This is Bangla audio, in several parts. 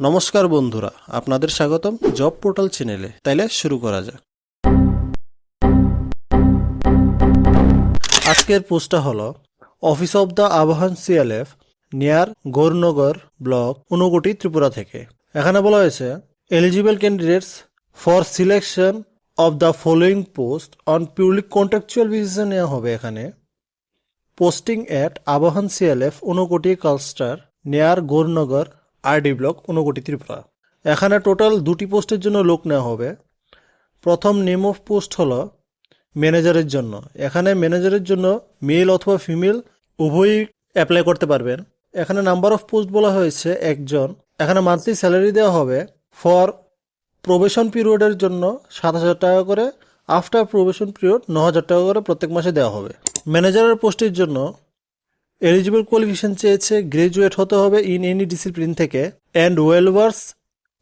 নমস্কার বন্ধুরা, আপনাদের স্বাগতম জব পোর্টাল চ্যানেলে। তাইলে শুরু করা যাক। আজকের পোস্টটা হলো, office of the Abahan CLF near Gournagar block Unakoti Tripura থেকে। এখানে বলা হয়েছে eligible candidates for selection of the following post on purely contractual বেসিসে নেওয়া হবে এখানে। Posting at Abahan CLF Unakoti cluster near Gournagar RD block Unakoti Tripura. এখানে টোটাল দুটি পোস্টের জন্য লোক নেওয়া হবে। প্রথম নেম অফ পোস্ট হলো ম্যানেজারের জন্য। এখানে ম্যানেজারের জন্য মেল অথবা ফিমেল উভয়ই অ্যাপ্লাই করতে পারবেন। এখানে নাম্বার অফ পোস্ট বলা হয়েছে একজন। এখানে মান্থলি স্যালারি দেওয়া হবে ফর প্রবেশন পিরিয়ডের জন্য সাত হাজার টাকা করে। আফটার প্রবেশন পিরিয়ড ন হাজার টাকা করে প্রত্যেক মাসে দেওয়া হবে। ম্যানেজারের পোস্টের জন্য এলিজিবল কোয়ালিফিকেশন চেয়েছে গ্রাজুয়েট হতে হবে ইন এনি ডিসিপ্লিন থেকে and well versed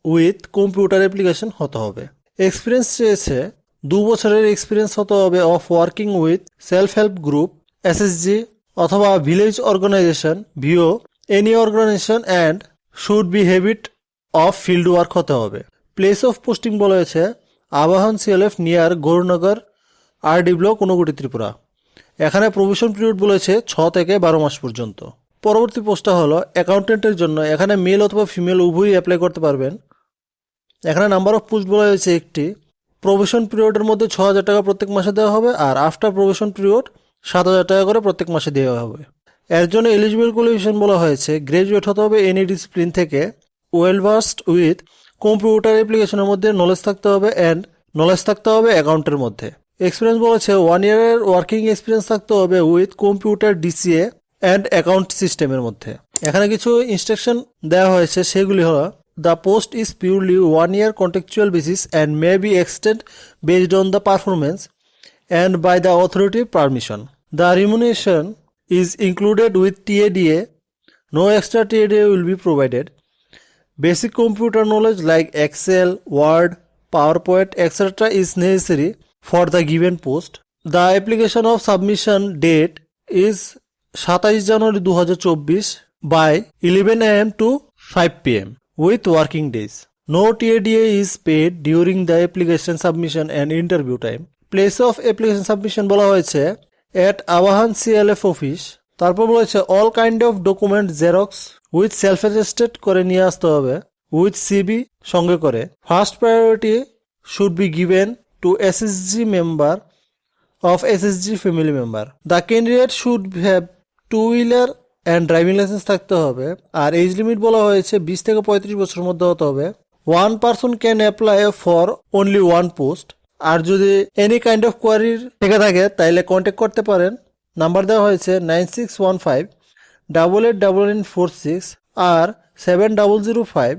with computer application হতে হবে। এক্সপিরিয়েন্স চেয়েছে দু বছরের এক্সপিরিয়েন্স হতে হবে of working with self help group SSG অথবা village organisation VO any organisation and should be habit of field work হতে হবে। প্লেস অফ পোস্টিং বলা হয়েছে Abahan CLF near Gournagar RD block Unakoti Tripura এখানে প্রভিশন পিরিয়ড বলেছে ছ থেকে বারো মাস পর্যন্ত। পরবর্তী পোস্টটা হলো অ্যাকাউন্টেন্টের জন্য এখানে মেল অথবা ফিমেল উভয়ই অ্যাপ্লাই করতে পারবেন। এখানে নাম্বার অফ পোস্ট বলা হয়েছে একটি। প্রভিশন পিরিয়ডের মধ্যে ছ হাজার টাকা প্রত্যেক মাসে দেওয়া হবে আর আফটার প্রভিশন পিরিয়ড সাত হাজার টাকা করে প্রত্যেক মাসে দেওয়া হবে। এর জন্য এলিজিবল কোয়ালিফিকেশন বলা হয়েছে। গ্রাজুয়েট হতে হবে এনি ডিসিপ্লিন থেকে। ওয়েল ভার্সড উইথ কম্পিউটার অ্যাপ্লিকেশনের মধ্যে নলেজ থাকতে হবে অ্যান্ড নলেজ থাকতে হবে অ্যাকাউন্টের মধ্যে। এক্সপিরিয়েন্স বলেছে ওয়ান ইয়ারের ওয়ার্কিং এক্সপিরিয়েন্স থাকতে হবে with computer DCA and account সিস্টেমের মধ্যে। এখানে কিছু ইনস্ট্রাকশন দেওয়া হয়েছে, সেগুলি হলো the post is purely one year contractual basis and may be extend based on the performance and by the authority permission the remuneration is included with TADA no extra TADA will be provided basic computer knowledge like Excel Word PowerPoint etcetera is necessary for the given post. The application of submission date is 27 January 2024 by 11 am to 5 pm with working days. No TADA is paid during the application submission and interview time. Place of application submission বলা হয়েছে এট আবাহান সিএলএফ অফিস তারপর বলা হয়েছে all kind of document xerox with self attested করে নিয়ে আসতে হবে উইথ সিবি সঙ্গে করে first priority should be given SSG member of SSG family member the candidate should have two wheeler and driving licence থাকতে হবে। আর এজ লিমিট বলা হয়েছে বিশ থেকে পঁয়ত্রিশ বছরের মধ্যে হতে হবে। One person can apply for only one post আর যদি এনি কাইন্ড অফ কোয়ারির থেকে থাকে তাহলে কন্ট্যাক্ট করতে পারেন। নাম্বার দেওয়া হয়েছে nine six one five double eight double nine four six আর seven double zero five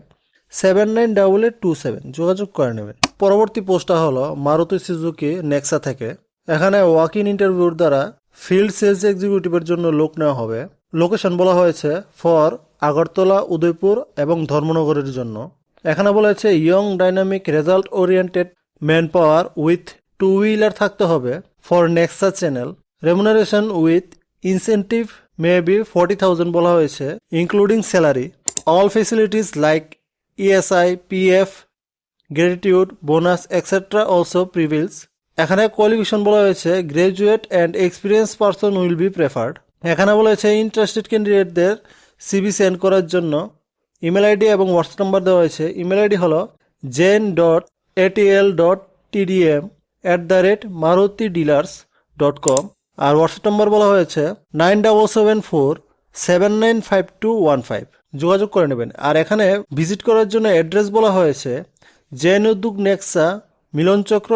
seven nine double eight two seven যোগাযোগ করে নেবেন। পরবর্তী পোস্টটা হলো, মারুতি সুজুকি নেক্সা থেকে। এখানে ওয়াক ইন ইন্টারভিউর দ্বারা ফিল্ড সেলস এক্সিকিউটিভের জন্য লোক নেওয়া হবে। লোকেশন বলা হয়েছে ফর আগরতলা, উদয়পুর এবং ধর্মনগরের জন্য। এখানে বলা হয়েছে young dynamic result oriented man power with two wheeler থাকতে হবে for Nexa channel remuneration with incentive may be forty thousand বলা হয়েছে including salary all facilities like ESI PF gratitude bonus etcetera also privileges এখানে কোয়ালিফিকেশন বলা হয়েছে graduate and experience person will be preferred এখানে বলা হয়েছে ইন্টারেস্টেড ক্যান্ডিডেটদের সিবি সেন্ড করার জন্য ইমেল আইডি এবং হোয়াটসঅ্যাপ নাম্বার দেওয়া হয়েছে। ইমেল আইডি হলো gen dot ATL dot TDM at the rate Maruti dealers dot com R WhatsApp number বলা হয়েছে nine double seven four seven nine five two one five যোগাযোগ করে নেবেন। আর এখানে ভিজিট করার জন্য অ্যাড্রেস বলা হয়েছে gen Udyog Nexa Milanchakra,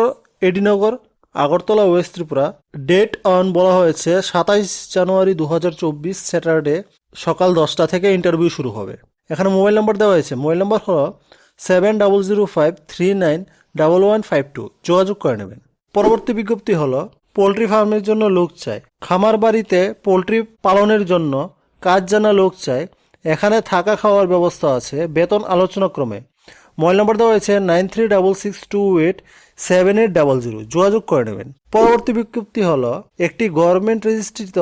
AD Nagar, Agartala, west Tripura. Date on বলা হয়েছে সাতাইশ জানুয়ারি দু হাজার চব্বিশ, স্যাটারডে, সকাল দশটা থেকে ইন্টারভিউ শুরু হবে। এখানে মোবাইল নাম্বার দেওয়া হয়েছে। মোবাইল নাম্বার হলো seven double zero five three nine double one five two. যোগাযোগ করে নেবেন। পরবর্তী বিজ্ঞপ্তি হলো, পোলট্রি ফার্মের জন্য লোক চাই খামার বাড়িতে পোলট্রি পালনের জন্য কাজ জানা লোক চাই এখানে থাকা খাওয়ার ব্যবস্থা আছে। বেতন আলোচনা ক্রমে মোবাইল নম্বর দেওয়া হয়েছে nine three double six two eight seven eight double zero. যোগাযোগ করে নেবেন। পরবর্তী বিজ্ঞপ্তি হলো, একটি গভর্নমেন্ট রেজিস্ট্রিত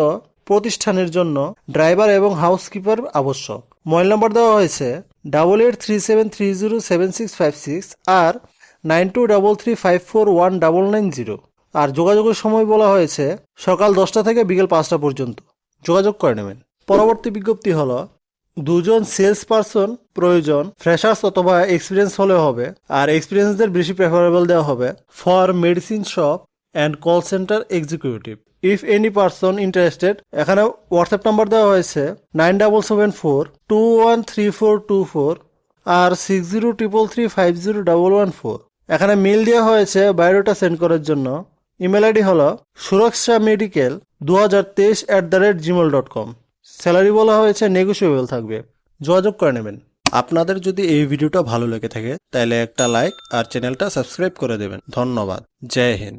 প্রতিষ্ঠানের জন্য ড্রাইভার এবং হাউসকিপার আবশ্যক। মোবাইল নম্বর দেওয়া হয়েছে double eight three seven three zero seven six five six আর nine two double three five four one double nine zero আর যোগাযোগের সময় বলা হয়েছে সকাল দশটা থেকে বিকেল পাঁচটা পর্যন্ত। যোগাযোগ করে নেবেন। পরবর্তী বিজ্ঞপ্তি হলো দুজন সেলস পারসন প্রয়োজন ফ্রেশার্স অথবা এক্সপিরিয়েন্স হলে হবে, আর এক্সপিরিয়েন্সদের বেশি প্রেফারেবল দেওয়া হবে for medicine shop and call centre executive if any person interested এখানে হোয়াটসঅ্যাপ নাম্বার দেওয়া হয়েছে nine double seven four two one three four two four আর six zero triple three five zero double one four এখানে মেল দেওয়া হয়েছে বায়োডাটা সেন্ড করার জন্য। ইমেল আইডি হলো সুরক্ষা মেডিকেল দু হাজার তেইশ at the rate Gmail dot com salary বলা হয়েছে নেগোসিয়েবল থাকবে। যোগাযোগ করে নেবেন। আপনাদের যদি এই ভিডিওটা ভালো লেগে থাকে, তাহলে একটা লাইক আর চ্যানেলটা সাবস্ক্রাইব করে দেবেন। ধন্যবাদ। জয় হিন্দ।